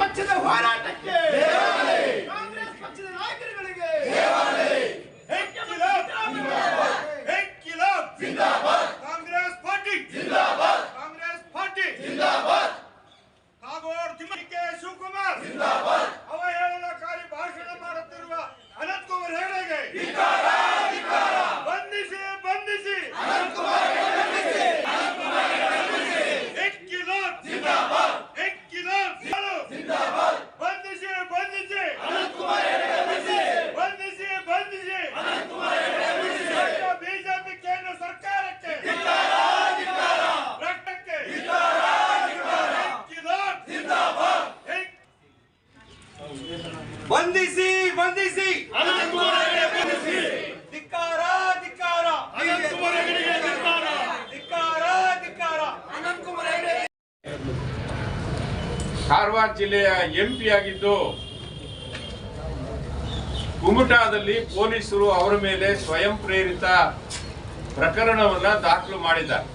ಪಕ್ಷದ ಹೋರಾಟಕ್ಕೆ. ಕಾಂಗ್ರೆಸ್ ಪಕ್ಷದ ನಾಯಕರುಗಳಿಗೆ. ಕಾರವಾರ ಜಿಲ್ಲೆಯ ಎಂಪಿ ಆಗಿದ್ದು, ಕುಮಟಾದಲ್ಲಿ ಪೊಲೀಸರು ಅವರ ಮೇಲೆ ಸ್ವಯಂ ಪ್ರೇರಿತ ಪ್ರಕರಣವನ್ನ ದಾಖಲು ಮಾಡಿದ್ದಾರೆ.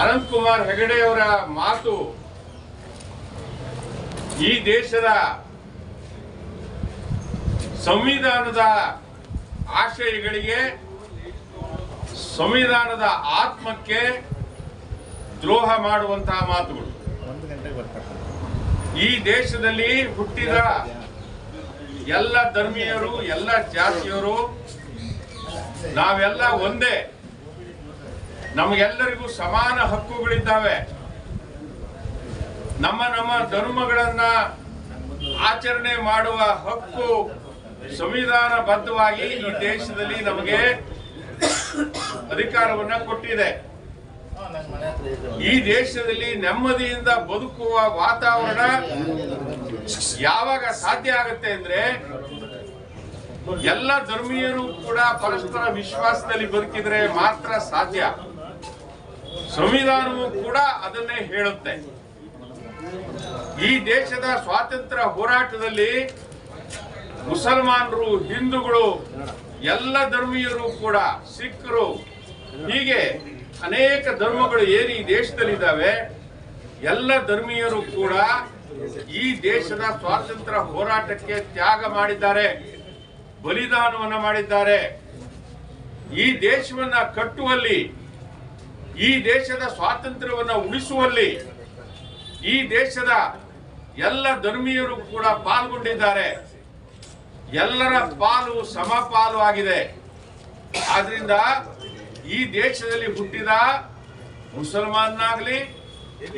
ಅನಂತಕುಮಾರ್ ಹೆಗಡೆಯವರ ಮಾತು ಈ ದೇಶದ ಸಂವಿಧಾನದ ಆಶಯಗಳಿಗೆ ಸಂವಿಧಾನದ ಆತ್ಮಕ್ಕೆ ದ್ರೋಹ ಮಾಡುವಂತಹ ಮಾತುಗಳು. ಈ ದೇಶದಲ್ಲಿ ಹುಟ್ಟಿದ ಎಲ್ಲ ಧರ್ಮೀಯರು, ಎಲ್ಲ ಜಾತಿಯವರು ನಾವೆಲ್ಲ ಒಂದೇ. ನಮಗೆಲ್ಲರಿಗೂ ಸಮಾನ ಹಕ್ಕುಗಳಿದ್ದಾವೆ. ನಮ್ಮ ನಮ್ಮ ಧರ್ಮಗಳನ್ನ ಆಚರಣೆ ಮಾಡುವ ಹಕ್ಕು ಸಂವಿಧಾನಬದ್ಧವಾಗಿ ಈ ದೇಶದಲ್ಲಿ ನಮಗೆ ಅಧಿಕಾರವನ್ನ ಕೊಟ್ಟಿದೆ. ಈ ದೇಶದಲ್ಲಿ ನೆಮ್ಮದಿಯಿಂದ ಬದುಕುವ ವಾತಾವರಣ ಯಾವಾಗ ಸಾಧ್ಯ ಆಗುತ್ತೆ ಅಂದ್ರೆ ಎಲ್ಲ ಧರ್ಮೀಯರು ಕೂಡ ಪರಸ್ಪರ ವಿಶ್ವಾಸದಲ್ಲಿ ಬದುಕಿದ್ರೆ ಮಾತ್ರ ಸಾಧ್ಯ. ಸಂವಿಧಾನವು ಕೂಡ ಅದನ್ನೇ ಹೇಳುತ್ತೆ. ಈ ದೇಶದ ಸ್ವಾತಂತ್ರ್ಯ ಹೋರಾಟದಲ್ಲಿ ಮುಸಲ್ಮಾನರು, ಹಿಂದೂಗಳು, ಎಲ್ಲ ಧರ್ಮೀಯರು ಕೂಡ, ಸಿಖ್ರು, ಹೀಗೆ ಅನೇಕ ಧರ್ಮಗಳು ಏನು ಈ ದೇಶದಲ್ಲಿದ್ದಾವೆ, ಎಲ್ಲ ಧರ್ಮೀಯರು ಕೂಡ ಈ ದೇಶದ ಸ್ವಾತಂತ್ರ್ಯ ಹೋರಾಟಕ್ಕೆ ತ್ಯಾಗ ಮಾಡಿದ್ದಾರೆ, ಬಲಿದಾನವನ್ನ ಮಾಡಿದ್ದಾರೆ. ಈ ದೇಶವನ್ನ ಕಟ್ಟುವಲ್ಲಿ, ಈ ದೇಶದ ಸ್ವಾತಂತ್ರ್ಯವನ್ನ ಉಳಿಸುವಲ್ಲಿ, ಈ ದೇಶದ ಎಲ್ಲ ಧರ್ಮೀಯರು ಕೂಡ ಪಾಲ್ಗೊಂಡಿದ್ದಾರೆ. ಎಲ್ಲರ ಪಾಲು ಸಮಪಾಲು ಆಗಿದೆ. ಆದ್ರಿಂದ ಈ ದೇಶದಲ್ಲಿ ಹುಟ್ಟಿದ ಮುಸಲ್ಮಾನಾಗ್ಲಿ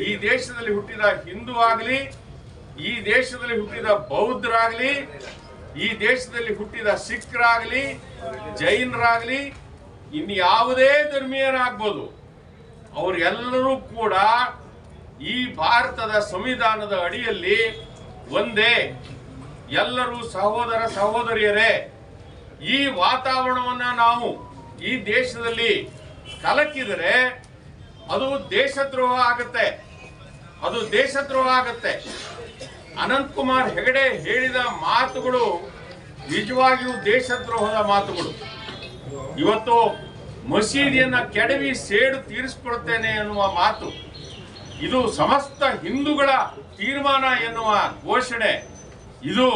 ಈ ದೇಶದಲ್ಲಿ ಹುಟ್ಟಿದ ಹಿಂದೂ ಆಗಲಿ ಈ ದೇಶದಲ್ಲಿ ಹುಟ್ಟಿದ ಬೌದ್ಧರಾಗಲಿ, ಈ ದೇಶದಲ್ಲಿ ಹುಟ್ಟಿದ ಸಿಖ್ರಾಗಲಿ ಜೈನರಾಗಲಿ, ಇನ್ನು ಯಾವುದೇ ಧರ್ಮೀಯರಾಗ್ಬೋದು, ಅವರೆಲ್ಲರೂ ಕೂಡ ಈ ಭಾರತದ ಸಂವಿಧಾನದ ಅಡಿಯಲ್ಲಿ ಒಂದೇ, ಎಲ್ಲರೂ ಸಹೋದರ ಸಹೋದರಿಯರೇ, ಈ ವಾತಾವರಣವನ್ನ ನಾವು ಈ ದೇಶದಲ್ಲಿ ಕಲಕಿದರೆ ಅದು ದೇಶದ್ರೋಹ ಆಗುತ್ತೆ. ಅದು ದೇಶದ್ರೋಹ ಆಗುತ್ತೆ. ಅನಂತ್ ಕುಮಾರ್ ಹೆಗಡೆ ಹೇಳಿದ ಮಾತುಗಳು ನಿಜವಾಗಿಯೂ ದೇಶದ್ರೋಹದ ಮಾತುಗಳು. ಇವತ್ತು ಮಸೀದಿಯನ್ನ ಕೆಡವಿ ಸೇಡು ತೀರಿಸ್ಕೊಳ್ತೇನೆ ಎನ್ನುವ ಮಾತು. ಇದು ಸಮಸ್ತ ಹಿಂದೂಗಳ ತೀರ್ಮಾನ ಎನ್ನುವ ಘೋಷಣೆ. ಇದು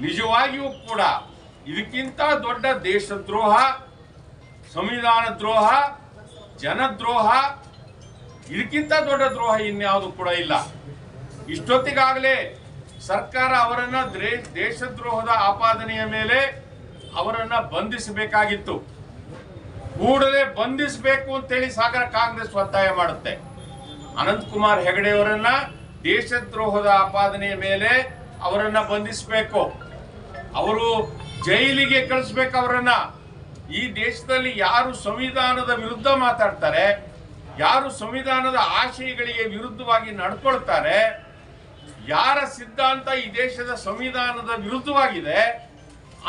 ನಿಜವಾಗಿಯೂ ಕೂಡ ಇದಕ್ಕಿಂತ ದೊಡ್ಡ ದೇಶದ್ರೋಹ. ಸಂವಿಧಾನ ದ್ರೋಹ, ಜನದ್ರೋಹ, ಇದಕ್ಕಿಂತ ದೊಡ್ಡ ದ್ರೋಹ ಇನ್ಯಾವುದು ಕೂಡ ಇಲ್ಲ. ಇಷ್ಟೊತ್ತಿಗಾಗಲೇ ಸರ್ಕಾರ ಅವರನ್ನ ದ್ರೇ- ದೇಶದ್ರೋಹದ ಆಪಾದನೆಯ ಮೇಲೆ ಅವರನ್ನ ಬಂಧಿಸಬೇಕಾಗಿತ್ತು. ಕೂಡಲೇ ಬಂಧಿಸಬೇಕು ಅಂತೇಳಿ ಸಾಗರ ಕಾಂಗ್ರೆಸ್ ಒತ್ತಾಯ ಮಾಡುತ್ತೆ. ಅನಂತ್ ಕುಮಾರ್ ಹೆಗಡೆ ಅವರನ್ನ ದೇಶದ್ರೋಹದ ಆಪಾದನೆಯ ಮೇಲೆ ಅವರನ್ನ ಬಂಧಿಸಬೇಕು. ಅವರು ಜೈಲಿಗೆ ಕಳಿಸ್ಬೇಕು ಅವರನ್ನ. ಈ ದೇಶದಲ್ಲಿ ಯಾರು ಸಂವಿಧಾನದ ವಿರುದ್ಧ ಮಾತಾಡ್ತಾರೆ, ಯಾರು ಸಂವಿಧಾನದ ಆಶಯಗಳಿಗೆ ವಿರುದ್ಧವಾಗಿ ನಡ್ಕೊಳ್ತಾರೆ, ಯಾರ ಸಿದ್ಧಾಂತ ಈ ದೇಶದ ಸಂವಿಧಾನದ ವಿರುದ್ಧವಾಗಿದೆ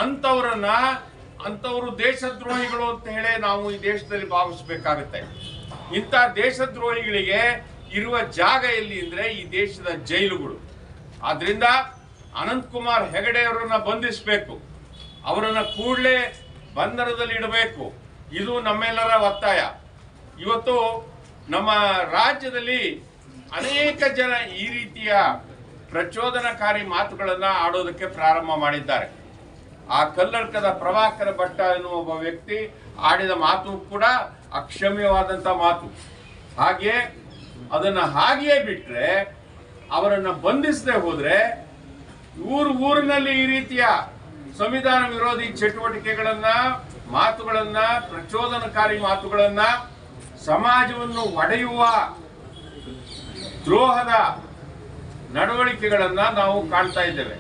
ಅಂತವರನ್ನ ಅಂತವರು ದೇಶದ್ರೋಹಿಗಳು ಅಂತ ಹೇಳಿ ನಾವು ಈ ದೇಶದಲ್ಲಿ ಭಾವಿಸಬೇಕಾಗುತ್ತೆ. ಇಂಥ ದೇಶದ್ರೋಹಿಗಳಿಗೆ ಇರುವ ಜಾಗ ಎಲ್ಲಿ ಅಂದ್ರೆ ಈ ದೇಶದ ಜೈಲುಗಳು. ಆದ್ರಿಂದ ಅನಂತ್ ಕುಮಾರ್ ಹೆಗಡೆ ಅವರನ್ನ ಬಂಧಿಸಬೇಕು. ಅವರನ್ನ ಕೂಡಲೇ ಬಂಧನದಲ್ಲಿ ಇಡಬೇಕು. ಇದು ನಮ್ಮೆಲ್ಲರ ಒತ್ತಾಯ. ಇವತ್ತು ನಮ್ಮ ರಾಜ್ಯದಲ್ಲಿ ಅನೇಕ ಜನ ಈ ರೀತಿಯ ಪ್ರಚೋದನಕಾರಿ ಮಾತುಗಳನ್ನು ಆಡೋದಕ್ಕೆ ಪ್ರಾರಂಭ ಮಾಡಿದ್ದಾರೆ. ಆ ಕಲ್ಲಡ್ಕದ ಪ್ರಭಾಕರ ಭಟ್ಟ ಎನ್ನುವ ಒಬ್ಬ ವ್ಯಕ್ತಿ ಆಡಿದ ಮಾತು ಕೂಡ ಅಕ್ಷಮ್ಯವಾದಂತ ಮಾತು. ಹಾಗೆ ಅದನ್ನ ಹಾಗೆಯೇ ಬಿಟ್ಟರೆ ಅವರನ್ನು ಬಂಧಿಸದೆ ಹೋದರೆ ಊರು ಊರಿನಲ್ಲಿ ಈ ರೀತಿಯ ಸಂವಿಧಾನ ವಿರೋಧಿ ಚಟುವಟಿಕೆಗಳನ್ನ ಮಾತುಗಳನ್ನ ಪ್ರಚೋದನಕಾರಿ ಮಾತುಗಳನ್ನ ಸಮಾಜವನ್ನು ಒಡೆಯುವ ದ್ರೋಹದ ನಡವಳಿಕೆಗಳನ್ನ ನಾವು ಕಾಣ್ತಾ ಇದ್ದೇವೆ.